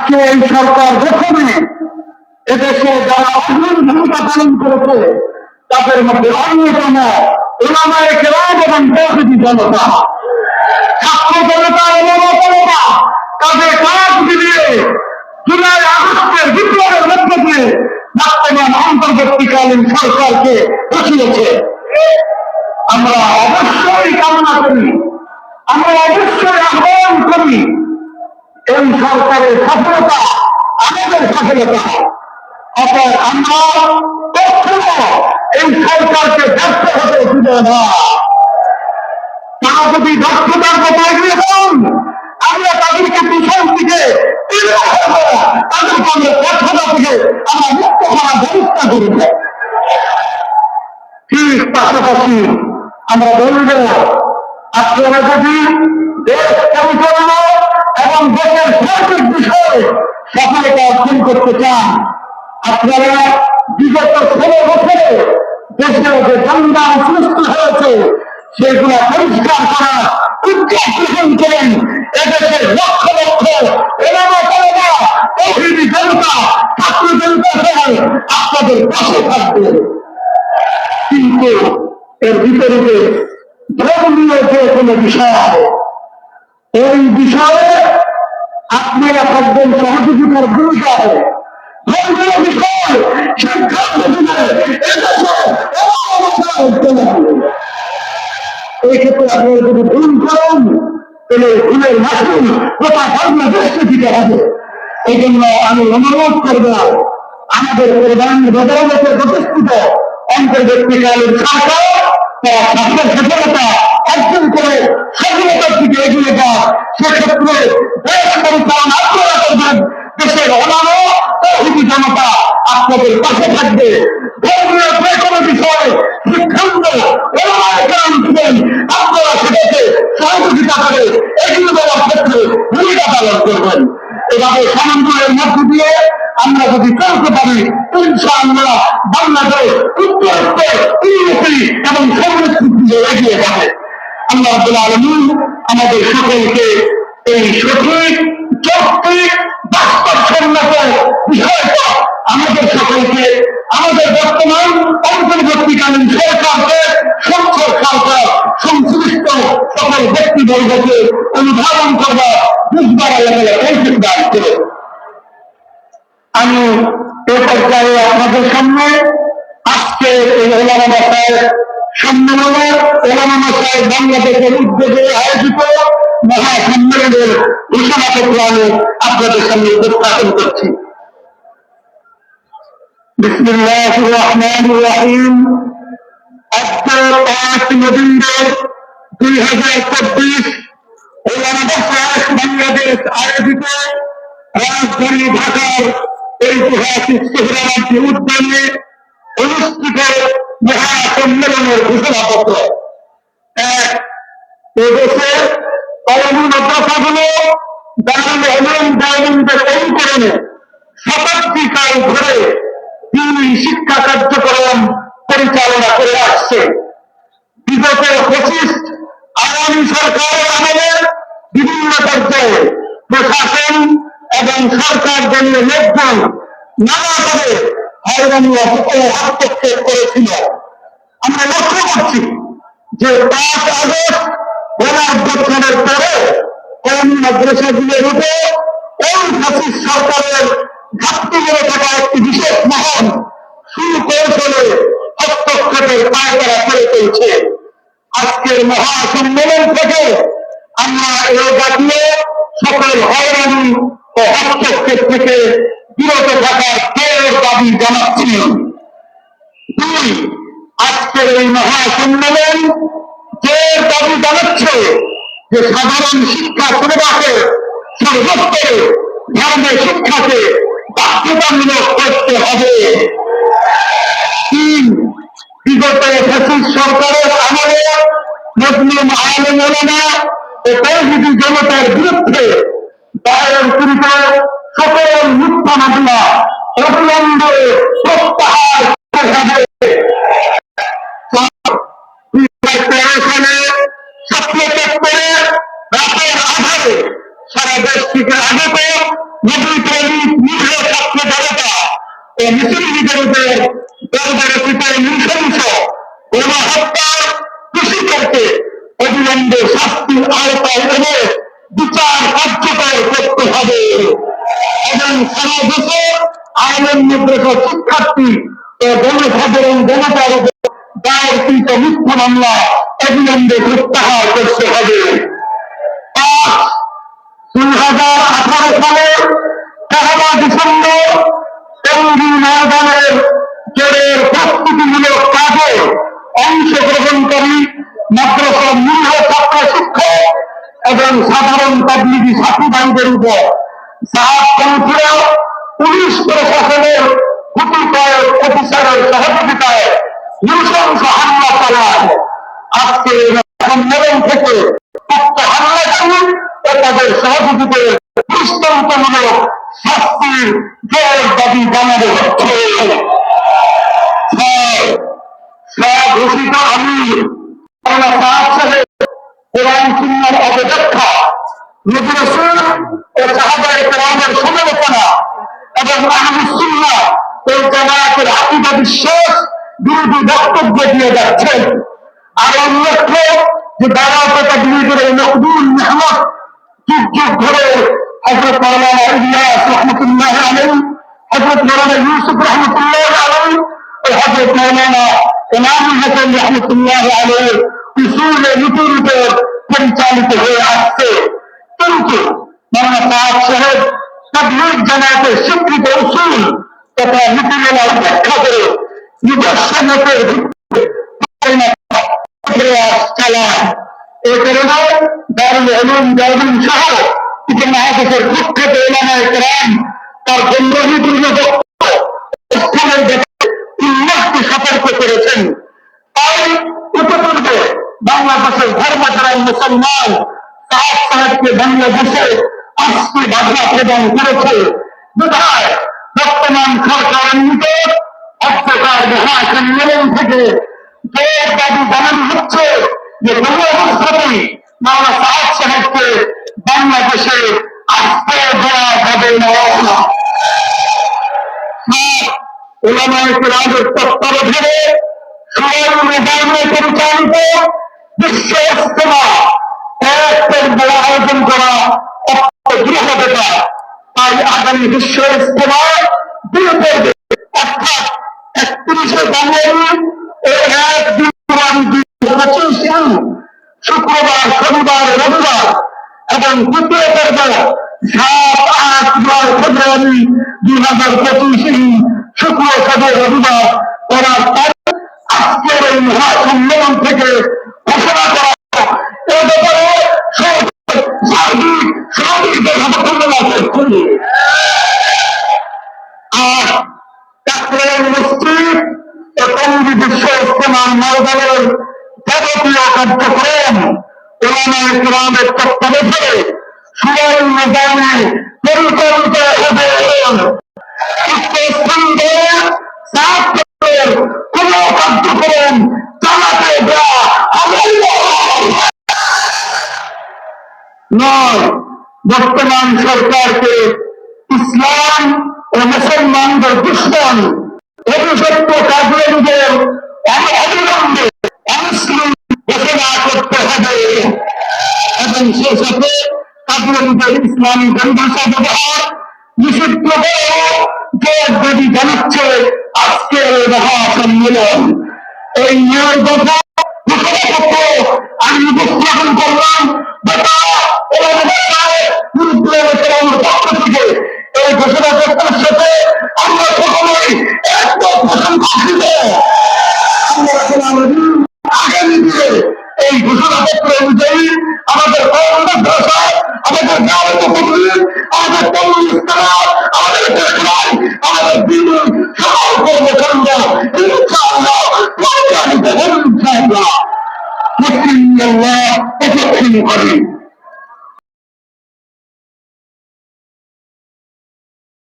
আজকে এই সরকার প্রথমে এদেশে যারা অগ্রণ ভূমিকা পালন করেছে, তাদের মধ্যে অন্যতম ওলামায় কেরাম এবং তৌহিদি জনতা। ছাত্র জনতা অবমানতা তাদের কাজ দিয়ে জুলাই আগস্টের বিপ্লবের মধ্য দিয়ে বর্তমান অন্তর্বর্তীকালীন সরকারকে বসিয়েছে। আমরা অবশ্যই কামনা করি, আমরা অবশ্যই আহ্বান করি এই সরকারের সফলতা আমাদের সফলতা অতএব আমরা কখনো এই সরকারকে ব্যর্থ হতে দিব না। তারা যদি দক্ষতার কথা এগিয়ে যান আমরা তাদেরকে পিছন করব, তাদেরকে আমরা ব্যর্থতা থেকে আমরা মুক্ত করার ব্যবস্থা ঠিক পাশাপাশি আমরা বলব আপনারা যদি দেশ পরিচালনা এবং দেশের সার্বিক বিষয়ে সফলতা অর্জন করতে চান। আপনারা বিগত ষোলো বছরে দেশের যে সংগ্রাম সৃষ্টি হয়েছে, সেগুলো পরিষ্কার করার উদ্যোগ গ্রহণ করেন। এদেশের লক্ষ লক্ষ এলাকা তলবা তহিদি জনতা, ছাত্র জনতা আপনাদের পাশে থাকবে। কিন্তু এর বিপরীতে ধর্মীয় যে কোনো বিষয় এই বিষয়ে আপনারা থাকবেন সহযোগিতার ভূমিকায় ধর্মীয় বিষয় সিদ্ধান্ত দিলে এদেশে অবস্থা চলে আসবে। এই ক্ষেত্রে আপনারা যদি ভুল করেন, তাহলে ভুলের মাসুল গোটা বাংলাদেশকে দিতে হবে এই জন্য আমি অনুরোধ করব, আমাদের প্রধান বদলতে প্রতিষ্ঠিত অন্তর্বর্তীকালীন সরকার তারা সফলতা অর্জন করে সফলতার দিকে এগিয়ে যান সেক্ষেত্রে পরিচালনা আপনারা করবেন দেশের অনানো তৌহিদি জনতা আপনাদের পাশে থাকবে। ধর্মীয় যে কোনো বিষয়ে সিদ্ধান্ত আপনারা সেটাকে সহযোগিতা করে এগিয়ে দেওয়ার ক্ষেত্রে ভূমিকা পালন করবেন। এভাবে সমন্বয়ের মধ্য দিয়ে আমরা যদি চলতে পারি, ইনশাআল্লাহ বাংলাদেশ উত্তরোত্তর উন্নতি এবং সমৃদ্ধির দিকে এগিয়ে যাবে। আল্লাহ আলামিন আমাদের সকলকে এই সঠিক, যৌক্তিক, বাস্তবসম্মত বিষয়টা আমাদের সকলকে আমাদের বর্তমান অন্তর্বর্তীকালীন সরকারকে সংসদ সরকার, সংশ্লিষ্ট সকল ব্যক্তিবর্গকে অনুধাবন করবার বুঝবার দান করে আমি এ পর্যায়ে আপনাদের সামনে আজকে এই ওলামা মাসায় সম্মেলনে ওলামা মাসায় বাংলাদেশের উদ্যোগে আয়োজিত মহা সম্মেলনের ঘোষণাপত্র আমি আপনাদের সামনে উপস্থাপন করছি بسم الله الرحمن الرحيم আজকে পাঁচ নভেম্বর দুই হাজার চব্বিশ ওলামা মাসায় বাংলাদেশ আয়োজিত রাজধানী ঢাকার ঐতিহাসিক সোহরাবাদী উদ্যানে অনুষ্ঠিত মহা সম্মেলনের ঘোষণাপত্র এক এদেশে কলমী মাদ্রাসাগুলো দারুল হলেন ডায়মন্ডের অনুকরণে। শতাব্দী ধরে তিনি শিক্ষা কার্যক্রম পরিচালনা করে আসছে। বিগত পঁচিশ আগামী সরকারের আমলে বিভিন্ন পর্যায়ে প্রশাসন এবং সরকার দলীয় লোকজন নানাভাবে হস্তক্ষেপ করেছিল। আমরা লক্ষ্য করছি যে পাঁচ আগস্ট গণঅভ্যুত্থানের পরে কৌমি মাদ্রাসাগুলোর উপর এই ফাঁসির সরকারের ঘাটতিগুলো থাকা একটি বিশেষ মহল সুকৌশলে হস্তক্ষেপের পায়তারা করে চলছে আজকের মহাসম্মেলন থেকে আমরা এই জাতীয় সকল হয়রানি ও হস্তক্ষেপ থেকে বিরত থাকার দাবি জানাচ্ছি দুই, আজকের এই মহাসম্মেলন জোর দাবি জানাচ্ছে যে সাধারণ শিক্ষা প্রবাহে সর্বস্তরে ধর্মের শিক্ষাকে বাধ্যতামূলক করতে হবে। তিন, বিগত ফ্যাসিস্ট সরকারের আমলে মুসলিম আলম ওলামা ও তৌহিদি জনতার বিরুদ্ধে দায়ের কৃত সকল মিথ্যা মামলা অবিলম্বে প্রত্যাহার রাতের আধারে সারা দেশ থেকে আগত নবী প্রেমিক নিরীহ ছাত্র জনতা ও মুসলিমদের উপর দরবারে পিতায় নৃশংস বিচার কার্যকর করতে হবে এবং সারা দেশে আইনের নির্দেশ শিক্ষার্থী ও জনসাধারণ জনতার উপর দায়েরকৃত মিথ্যা মামলা অবিলম্বে প্রত্যাহার করতে হবে। দুই হাজার আঠারো সালে পহেলা ডিসেম্বর ময়দানের জোরের প্রস্তুতিমূলক কাজে অংশগ্রহণকারী ছাত্র শিক্ষক এবং সাধারণ তাবলিগি সাথী উপর পন্থীরা পুলিশ প্রশাসনের কতিপয় অফিসারের সহযোগিতায় নৃশংস হামলা চালায় আজকে সম্মেলন থেকে উক্ত হামলাকারী ও তাদের সহযোগীদের দৃষ্টান্তমূলক শাস্তির জোর দাবি জানানো হচ্ছে। সাহাব সাহেব, কোরআন সুন্নার অবব্যাখ্যা নবী ও সাহাবায়ে কেরামের সমালোচনা এবং সুন্নাহ ও জামায়াতের আকীদা বিশ্বাস বিরোধী বক্তব্য দিয়ে যাচ্ছেন আর উল্লেখ্য যে দাওয়াত বিরোধীর নকদুল মেহনত যুগ যুগ ধরে হজরত মাওলানা ইলিয়াস রহমতুল্লাহ আলম হজরত মাওলানা ইউসুফ রহমতুল্লাহ আলম ও হজরত মাওলানা ইমামুল হাসান রহমতুল্লাহ আলমের উসুল নীতির উপর পরিচালিত হয়ে আসছে। কিন্তু সাহাব সাহেব তাবলিগ জামায়াতের স্বীকৃত উসুল তথা নীতিমালা উপেক্ষা করে নিজস্ব মতের প্রয়াস চালায় এ কারণে দারুল উলুম দারুল সহ কিছু মহাদেশের প্রখ্যাত ইলামায় কেরাম তার গম্ভীরপূর্ণ স্থানের ব্যাপারে উল্লাসকে সতর্ক করেছেন। তাই ইতিপূর্বে বাংলাদেশের ধর্মধারায় মুসলমান সাহেব সাহেবকে বাংলাদেশে আজকে বাধা প্রদান করেছে বিধায় বর্তমান সরকারের নিকট অর্থকার মহাসম্মেলন থেকে জোর দাবি জানানো হচ্ছে যে কোনো অবস্থাতেই মাওলা সাহেব সাহেবকে বাংলাদেশে আসতে দেওয়া যাবে না পরিচালিত বিশ্ব ইস্তেমা আয়োজন করা অত্যন্ত ব্যাপার তাই আগামী বিশ্ব ইস্তেমা দুই পর্বে অর্থাৎ একত্রিশে জানুয়ারি ও এক দুই পঁচিশ শুক্রবার শনিবার রবিবার এবং দ্বিতীয় পর্ব সাত আট নয় ফেব্রুয়ারি দুই হাজার পঁচিশ শুক্র সবে রবিবার করার আজকের এই মহাসম্মেলন থেকে ঘোষণা করা করছে আর চট্টগ্রাম মসজিদ টঙ্গী বিশ্ব ইস্তেমার ময়দানের যাবতীয় কার্যক্রম ওলামা ইসলামের তত্ত্বাবধানে সুবর্ণ নিজামে পরিচালিত হবে নয় বর্তমান সরকারকে ইসলাম ও মুসলমানদের দুশ্মন অভিষিক্ত কাজীদের অবিলম্বে অমুসলিম ঘোষণা করতে হবে। এবং সে সাথে কাজীদের ইসলামী পরিভাষা ব্যবহার নিষিদ্ধ করে জোর দাবি জানাচ্ছে আজকের এই মহাসম্মেলন। এই নিয়োগ কথা ঘোষণাপত্র আমি এই ঘোষণাপত্রের সাথে আমরা সকলেই একমত পোষণ আমাদের আগামী দিনে এই ঘোষণাপত্র অনুযায়ী আমাদের কর্মদ্রাসা আমাদের গ্রামের মুখী আমাদের ইস্তারা আমাদের দেশলাই আমাদের বিদ্যুৎ সকল কর্মকাণ্ড